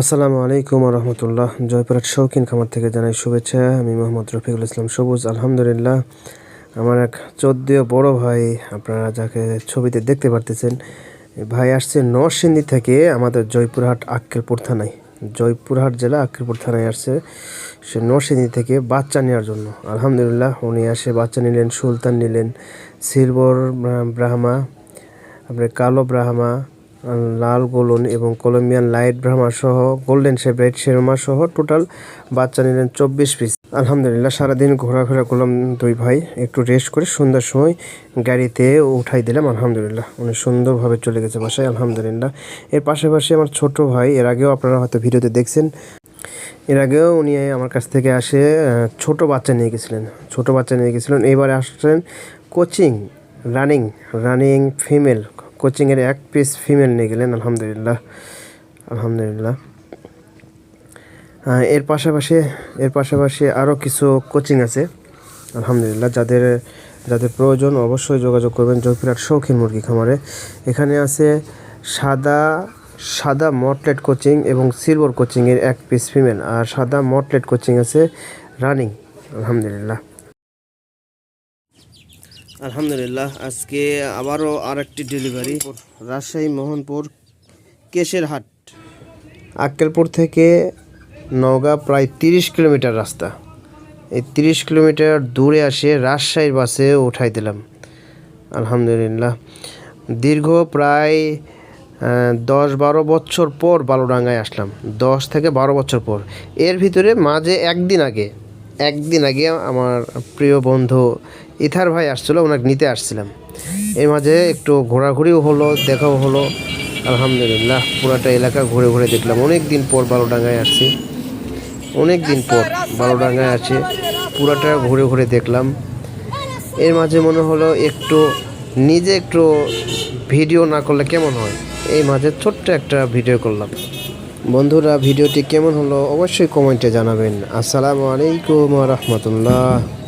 আসসালামু আলাইকুম রহমতুল্লাহ জয়পুরহাট শৌখিন খামার থেকে জানাই শুভেচ্ছা। আমি মোহাম্মদ রফিকুল ইসলাম সবুজ, আলহামদুলিল্লাহ। আমার এক চোদ্দীয় বড় ভাই আপনারা যাকে ছবিতে দেখতে পারতেছেন ভাই আসছে নরসিংদী থেকে আমাদের জয়পুরহাট আক্কেলপুর থানায়। জয়পুরহাট জেলা আক্কেলপুর থানায় আসছে সে নরসিংদী থেকে বাচ্চা নেওয়ার জন্য। আলহামদুলিল্লাহ, উনি আসে বাচ্চা নিলেন, সুলতান নিলেন, সিলভার ব্রাহ্মা আপনার কালো ব্রাহ্মা লাল গোলন এবং কলম্বিয়ান লাইট ব্রাহ্মা সহ গোল্ডেন শেপরেড শেরমা সহ টোটাল বাচ্চা নিলেন চব্বিশ পিস আলহামদুলিল্লাহ, সারাদিন ঘোরাফেরা করলাম দুই ভাই। একটু রেস্ট করে সন্ধ্যার সময় গাড়িতে উঠাই দিলাম, আলহামদুলিল্লাহ। উনি সুন্দরভাবে চলে গেছে বাসায়, আলহামদুলিল্লাহ। এর পাশাপাশি আমার ছোট ভাই, এর আগেও আপনারা হয়তো ভিডিওতে দেখছেন, এর আগেও উনি আমার কাছ থেকে আসে ছোট বাচ্চা নিয়ে গেছিলেন, ছোট বাচ্চা নিয়ে গেছিলেন। এবারে আসছেন কোচিং রানিং রানিং ফিমেল কোচিংয়ের এক পিস ফিমেল নিয়ে গেলেন, আলহামদুলিল্লাহ আলহামদুলিল্লাহ। এর পাশাপাশি এর পাশাপাশি আরও কিছু কোচিং আছে, আলহামদুলিল্লাহ, যাদের যাদের প্রয়োজন অবশ্যই যোগাযোগ করবেন জয়পুরহাট শৌখিন মুরগি খামারে। এখানে আছে সাদা সাদা মটলেট কোচিং এবং সিলভার কোচিংয়ের এক পিস ফিমেল আর সাদা মটলেট কোচিং আছে রানিং, আলহামদুলিল্লাহ। আলহামদুলিল্লাহ, আজকে আবারও আরেকটি ডেলিভারি রাজশাহী মোহনপুর, কেশের হাট। আক্কেলপুর থেকে নওগাঁ, প্রায় তিরিশ কিলোমিটার রাস্তা। এই তিরিশ কিলোমিটার দূরে আসে রাজশাহীর বাসে উঠাই দিলাম। আলহামদুলিল্লাহ। দীর্ঘ প্রায় দশ বারো বছর পর বালুডাঙ্গায় আসলাম। দশ থেকে বারো বছর পর। এর ভিতরে মাঝে একদিন আগে একদিন আগে আমার প্রিয় বন্ধু ইথার ভাই আসছিল, ওনাকে নিতে আসছিলাম। এর মাঝে একটু ঘোরাঘুরিও হলো, দেখাও হলো। আলহামদুলিল্লাহ, পুরাটা এলাকা ঘুরে ঘুরে দেখলাম। অনেক দিন পর বালুডাঙ্গায় আসছি। অনেক দিন পর বালুডাঙ্গায় আছে পুরাটা ঘুরে ঘুরে দেখলাম। এর মাঝে মনে হলো একটু, নিজে একটু ভিডিও না করলে কেমন হয়? এই মাঝে ছোট্ট একটা ভিডিও করলাম। বন্ধুরা ভিডিওটি কেমন হলো অবশ্যই কমেন্টে জানাবেন। আসসালামু আলাইকুম রহমতুল্লাহ।